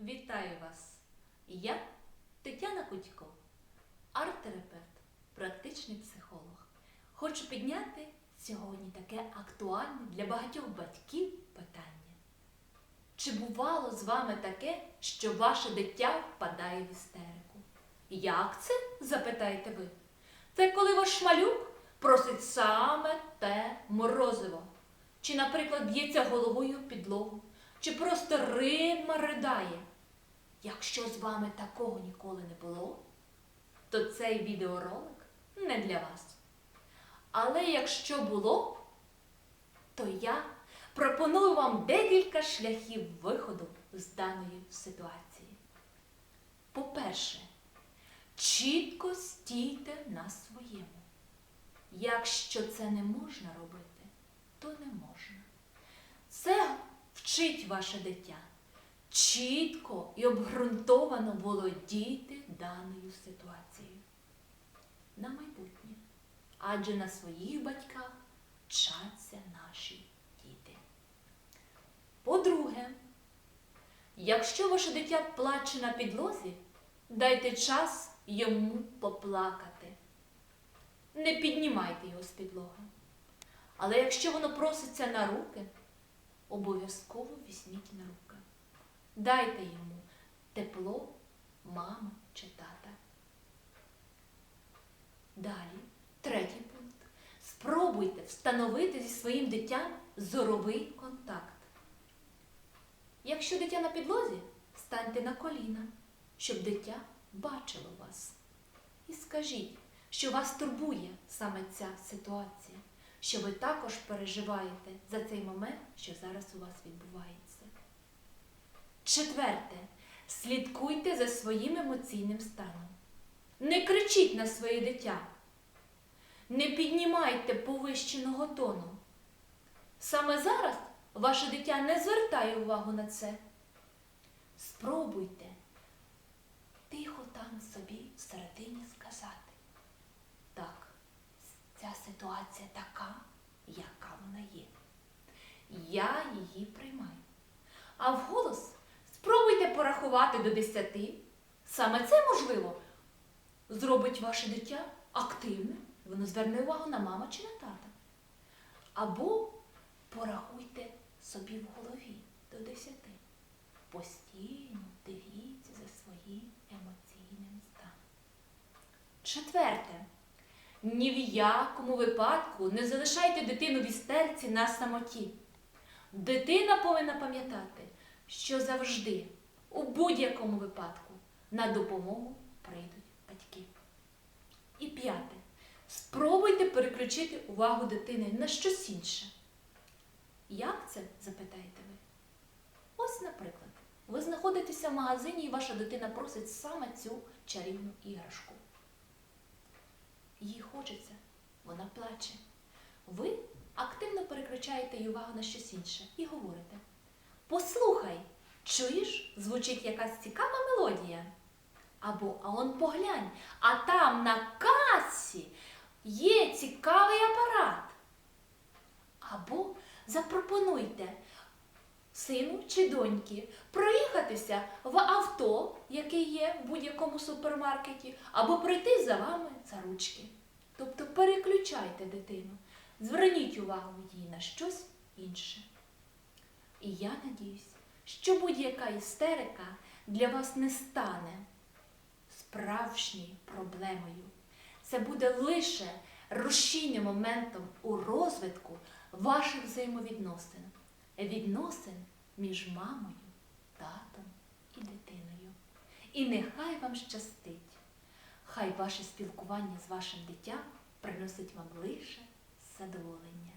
Вітаю вас! Я Тетяна Кутько, арт-терапевт, практичний психолог. Хочу підняти сьогодні таке актуальне для багатьох батьків питання. Чи бувало з вами таке, що ваше дитя впадає в істерику? Як це? запитаєте ви. Це коли ваш малюк просить саме те морозиво. Чи, наприклад, б'ється головою підлогу, чи просто ридма ридає. Якщо з вами такого ніколи не було, то цей відеоролик не для вас. Але якщо було, то я пропоную вам декілька шляхів виходу з даної ситуації. По-перше, чітко стійте на своєму. Якщо це не можна робити, то не можна. Це вчить ваше дитя чітко і обґрунтовано володіти даною ситуацією. На майбутнє. Адже на своїх батьках вчаться наші діти. По-друге, якщо ваше дитя плаче на підлозі, дайте час йому поплакати. Не піднімайте його з підлоги. Але якщо воно проситься на руки, обов'язково візьміть на руки. Дайте йому тепло мами чи тата. Далі, третій пункт. Спробуйте встановити зі своїм дитям зоровий контакт. Якщо дитя на підлозі, станьте на коліна, щоб дитя бачило вас. І скажіть, що вас турбує саме ця ситуація, що ви також переживаєте за цей момент, що зараз у вас відбувається. Четверте. Слідкуйте за своїм емоційним станом. Не кричіть на своє дитя. Не піднімайте повищеного тону. Саме зараз ваше дитя не звертає увагу на це. Спробуйте тихо там собі всередині сказати. Так, ситуація така, яка вона є. Я її приймаю. А вголос спробуйте порахувати до 10. Саме це можливо зробить ваше дитя активним. Воно зверне увагу на мама чи на тата. Або порахуйте собі в голові до 10. Постійно дивіться за своїм емоційним станом. Четверте. Ні в якому випадку не залишайте дитину в істерці на самоті. Дитина повинна пам'ятати, що завжди, у будь-якому випадку, на допомогу прийдуть батьки. І п'яте. Спробуйте переключити увагу дитини на щось інше. Як це? запитаєте ви? Ось, наприклад, ви знаходитеся в магазині і ваша дитина просить саме цю чарівну іграшку. Їй хочеться, вона плаче. Ви активно переключаєте її увагу на щось інше і говорите: Послухай, чуєш, звучить якась цікава мелодія. Або а он поглянь, а там на касі є цікавий апарат. Або запропонуйте сину чи доньки проїхатися в авто, яке є в будь-якому супермаркеті, або прийти за вами за ручки. Тобто переключайте дитину, зверніть увагу їй на щось інше. І я надіюсь, що будь-яка істерика для вас не стане справжньою проблемою. Це буде лише рушійним моментом у розвитку ваших взаємовідносин, відносин між мамою, татом і дитиною. І нехай вам щастить, хай ваше спілкування з вашим дитям приносить вам лише задоволення.